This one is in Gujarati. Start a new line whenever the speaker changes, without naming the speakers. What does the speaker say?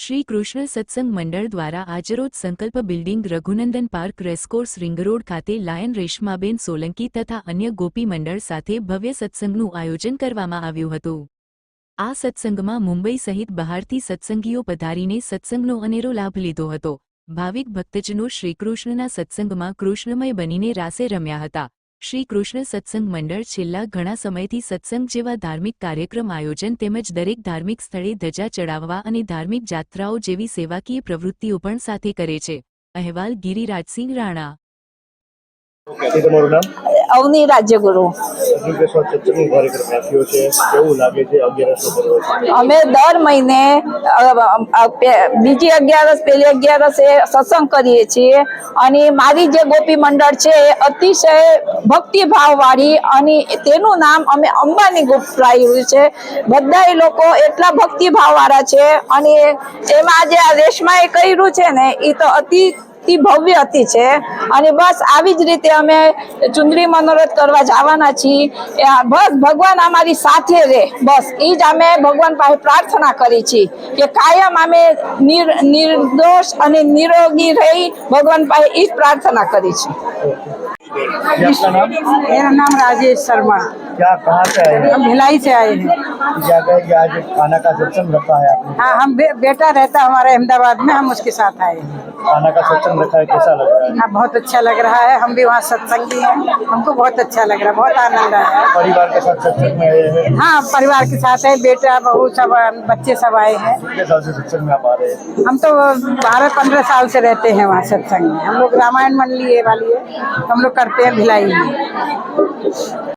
શ્રી કૃષ્ણ સત્સંગ મંડળ દ્વારા આજરોજ Sankalp building Raghunandan park racecourse ring road ખાતે લાયન રેશમાબેન સોલંકી તથા અન્ય ગોપી મંડળ સાથે ભવ્ય સત્સંગનું આયોજન કરવામાં આવ્યું હતું. આ સત્સંગમાં મુંબઈ સહિત બહારથી સત્સંગીઓ પધારીને સત્સંગનો અનેરો લાભ લીધો હતો. ભાવિક ભક્તજનો શ્રીકૃષ્ણના સત્સંગમાં કૃષ્ણમય બનીને રાસે રમ્યા હતા. શ્રી કૃષ્ણ સત્સંગ મંડળ છેલ્લા ઘણા સમયથી સત્સંગ જેવા ધાર્મિક કાર્યક્રમ આયોજન તેમજ દરેક ધાર્મિક સ્થળે ધજા ચડાવવા અને ધાર્મિક જાત્રાઓ જેવી સેવાકીય પ્રવૃત્તિઓ પણ સાથે કરે છે. અહેવાલ ગિરિરાજસિંહ રાણા
તમારું નામ?
અવની રાજ્યગુરુ. અમે દર મહિને બીજી અગિયારસ પેલી અગિયારસ એ સત્સંગ કરીએ છીએ. અને મારી જે ગોપી મંડળ છે એ અતિશય ભક્તિભાવ વાળી અને તેનું નામ અમે અંબાની ગુપ્ત રાખ્યું છે. બધા લોકો એટલા ભક્તિભાવ વાળા છે અને એમાં જે આ રેશમાએ કર્યું છે ને એ તો અતિ અતિ ભવ્ય હતી છે અને બસ આવી જ રીતે અમે ચુંદડી મનોરથ કરવા જવાના છીએ એ આ બસ ભગવાન અમારી સાથે રહે બસ એ જ અમે ભગવાન પાસે પ્રાર્થના કરી છીએ કે કાયમ અમે નિર નિર્દોષ અને નિરોગી રહી ભગવાન પાસે એ જ પ્રાર્થના કરી છે
ये आपका नाम
मेरा नाम राजेश शर्मा
क्या कहाँ से आए हैं
हम भिलाई से आए हैं
क्या कहे कि आज खाना का सत्संग रखा है आपने।
हाँ हम बे, बेटा रहता हमारे अहमदाबाद में हम उसके साथ आए हैं।
खाना का सत्संग रखा है कैसा लग रहा है?
हाँ बहुत अच्छा लग रहा है हम भी वहाँ सत्संगी हैं हमको बहुत अच्छा लग रहा है बहुत आनंद आया है।
परिवार के साथ सत्संग में आए हैं?
हाँ परिवार के साथ है बेटा बहू सब बच्चे सब आए हैं।
सत्संग में आप आ रहे हैं?
हम तो बारह पंद्रह साल से रहते हैं वहाँ सत्संग में। हम लोग रामायण मंडली वाली है हम लोग करते हैं भिलाई में।